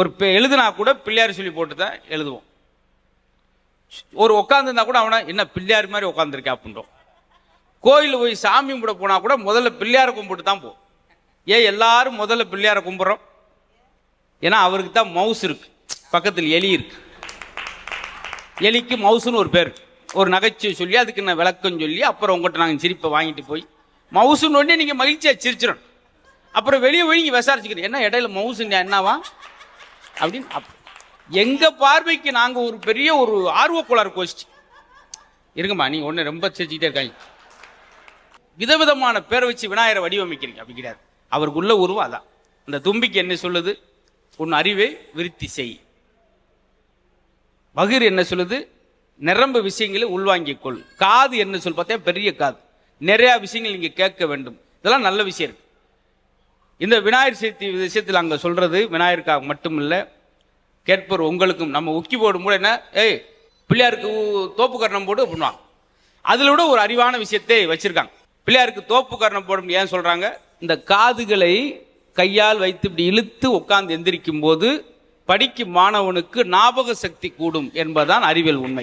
ஒரு எழுதுனா கூட பிள்ளையார் சொல்லி போட்டு தான் எழுதுவோம். ஒரு உட்காந்துருந்தா கூட அவனை என்ன பிள்ளையார் மாதிரி உட்காந்துருக்கா அப்படின்றோம். கோயிலில் போய் சாமி கும்பிட போனால் கூட முதல்ல பிள்ளையாரை கும்பிட்டு தான் போ ஏன் எல்லாரும் முதல்ல பிள்ளையாரை கும்பிட்றோம்? ஏன்னா அவருக்கு தான் மவுஸ் இருக்கு. பக்கத்தில் எலி இருக்கு. எலிக்கு மவுஸ்னு ஒரு பேர் ஒரு நகைச்சுவை சொல்லி அதுக்கு நான் விளக்கம் சொல்லி அப்புறம் உங்கள்கிட்ட நாங்கள் சிரிப்பை வாங்கிட்டு போய் மவுசுன்னு உடனே நீங்கள் மகிழ்ச்சியாக சிரிச்சிடணும். அப்புறம் வெளியே போய் நீங்கள் விசாரிச்சுக்கணும். என்ன இடையில மவுசுங்க என்னவா? அப்படின்னு எங்க எங்கள் பார்வைக்கு நாங்கள் ஒரு பெரிய ஒரு ஆர்வக்குளார் கோஷ்டி. இருங்கம்மா நீங்கள் ஒன்று ரொம்ப செஞ்சுக்கிட்டே இருக்காங்க. விதவிதமான பேரை வச்சு விநாயகரை வடிவமைக்கிறீங்க அப்படி கிடையாது. அவருக்குள்ள உருவம் அதான். அந்த தும்பிக்கு என்ன சொல்லுது? உன் அறிவை விருத்தி செய். பகிர் என்ன சொல்லுது? நிரம்ப விஷயங்களை உள்வாங்கிக் கொள். காது என்ன சொல் பார்த்தா பெரிய காது. நிறைய விஷயங்கள் நீங்க கேட்க வேண்டும். இதெல்லாம் நல்ல விஷயம் இருக்கு. இந்த விநாயகர் சதுர்த்தி விஷயத்தில் அங்கே சொல்கிறது விநாயகருக்காக மட்டும் இல்லை கேட்பவர் உங்களுக்கும். நம்ம உக்கி போடும் கூட என்ன? ஏய் பிள்ளையாருக்கு தோப்பு கரணம் போடு பண்ணுவாங்க அதில் விட ஒரு அறிவான விஷயத்தை வச்சுருக்காங்க. பிள்ளையாருக்கு தோப்பு கரணம் போடும் ஏன் சொல்கிறாங்க இந்த காதுகளை கையால் வைத்து இப்படி இழுத்து உட்கார்ந்து எந்திரிக்கும் போது படிக்கும் மாணவனுக்கு ஞாபக சக்தி கூடும் என்பதுதான் அறிவியல் உண்மை.